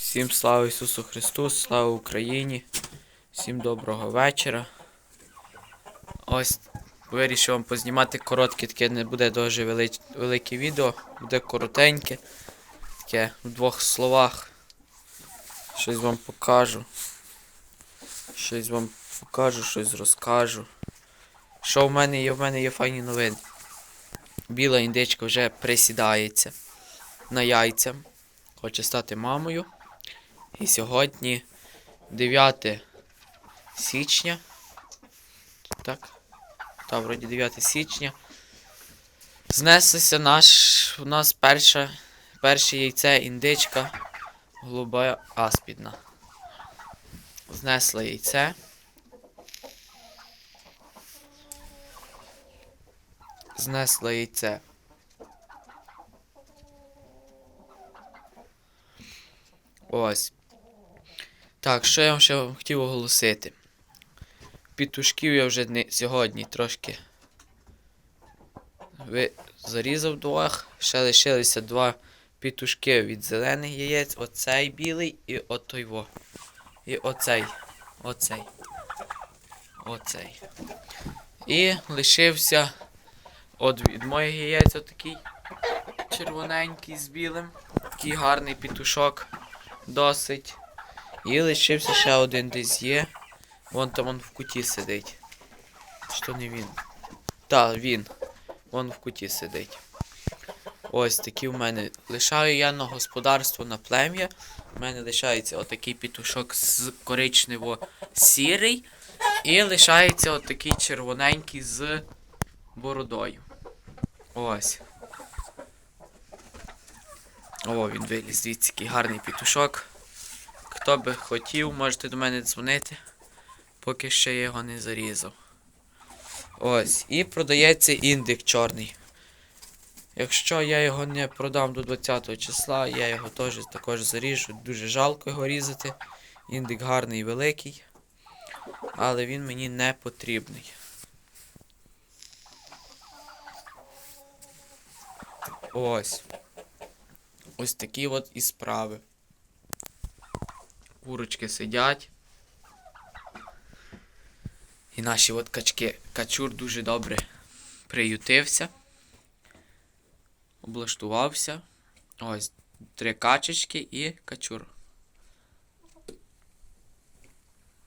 Всім слава Ісусу Христу, слава Україні, всім доброго вечора. Ось вирішив вам познімати коротке, таке не буде дуже вели- велике відео, буде коротеньке, таке в двох словах. Щось вам покажу. Щось вам покажу, щось розкажу. Що в мене є? В мене є файні новини. Біла індичка вже присідається на яйця. Хоче стати мамою. І сьогодні 9 січня. Так. Та, вроді 9 січня. Знеслися наш. У нас перша, перше яйце індичка голуба аспідна. Знесла яйце. Знесла яйце. Ось. Так, що я вам ще хотів оголосити? Пітушків я вже не, сьогодні трошки ви, зарізав двох. Ще лишилися два пітушки від зелених яєць. Оцей білий і отой во. І оцей. Оцей. Оцей. І лишився от від моїх яєць отакий червоненький з білим. Такий гарний пітушок. Досить. І лишився ще один десь є. Вон там он в куті сидить. Що не він? Так, він. Вон в куті сидить. Ось такі в мене. Лишаю я на господарство на плем'я. У мене лишається отакий пітушок з коричнево-сірий. І лишається отакий червоненький з бородою. Ось. О, він виліз, дивіться, який гарний пітушок. Хто би хотів, можете до мене дзвонити, поки ще я його не зарізав. Ось. І продається індик чорний. Якщо я його не продам до 20 числа, я його теж також заріжу. Дуже жалко його різати. Індик гарний і великий. Але він мені не потрібний. Ось. Ось такі от і справи. Курочки сидять. І наші от качки. Качур дуже добре приютився. Облаштувався. Ось три качечки і качур.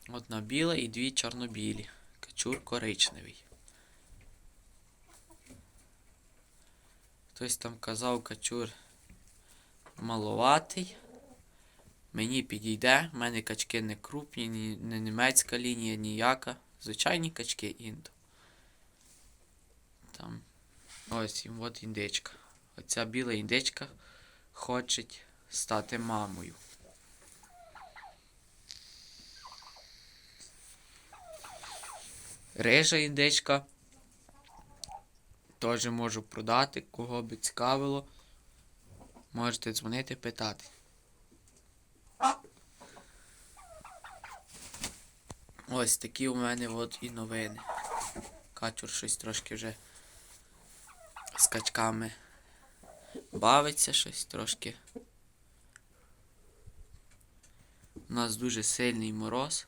Одна біла і дві чорнобілі. Качур коричневий. Хтось там казав качур маловатий. Мені підійде, в мене качки не крупні, ні, не німецька лінія, ніяка. Звичайні качки індо. Там. Ось їм от індичка. Оця біла індичка хоче стати мамою. Рижа індичка. Теж можу продати, кого би цікавило. Можете дзвонити, питати. Ось такі у мене от і новини. Качур щось трошки вже з качками бавиться щось трошки. У нас дуже сильний мороз.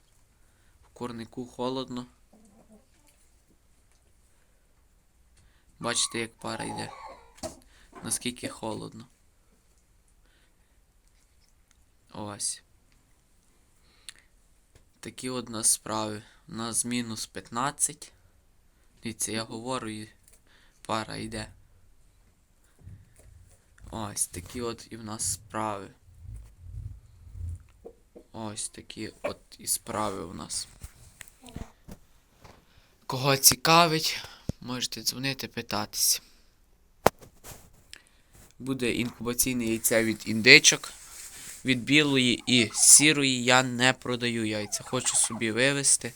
В курнику холодно. Бачите, як пара йде. Наскільки холодно. Ось. Такі от нас справи. У нас мінус 15. Дивіться, я говорю і пара йде. Ось такі от і в нас справи. Ось такі от і справи у нас. Кого цікавить, можете дзвонити, питатися. Буде інкубаційне яйце від індичок. Від білої і сірої я не продаю яйця. Хочу собі вивезти.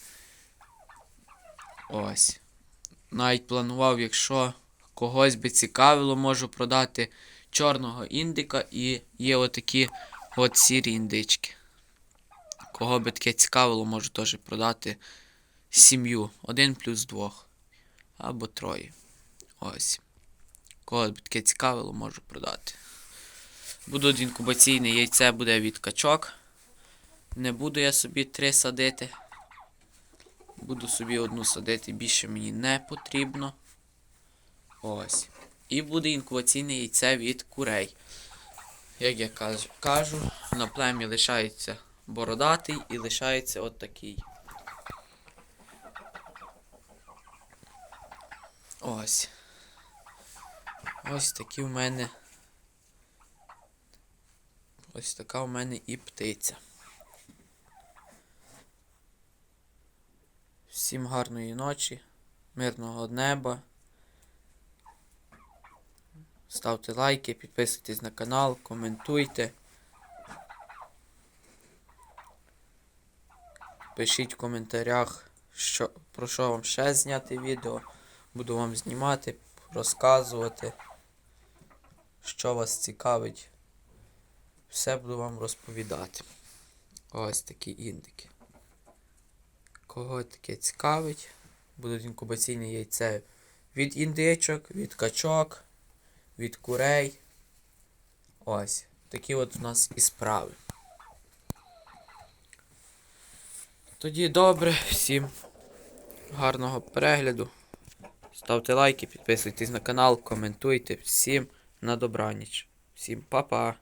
Ось. Навіть планував, якщо когось би цікавило, можу продати чорного індика і є отакі от сірі індички. Кого би таке цікавило, можу теж продати сім'ю. Один плюс двох. Або троє. Ось. Кого би таке цікавило, можу продати. Будуть інкубаційне яйце буде від качок. Не буду я собі три садити. Буду собі одну садити, більше мені не потрібно. Ось. І буде інкубаційне яйце від курей. Як я кажу, на племі лишається бородатий і лишається от такий. Ось. Ось такі в мене. Ось така в мене і птиця. Всім гарної ночі, мирного неба. Ставте лайки, підписуйтесь на канал, коментуйте. Пишіть в коментарях, що, про що вам ще зняти відео. Буду вам знімати, розказувати, що вас цікавить. Все буду вам розповідати. Ось такі індики. Кого таке цікавить, будуть інкубаційні яйця від індичок, від качок, від курей. Ось. Такі от у нас і справи. Тоді добре, всім гарного перегляду. Ставте лайки, підписуйтесь на канал, коментуйте. Всім на добраніч. Всім па-па.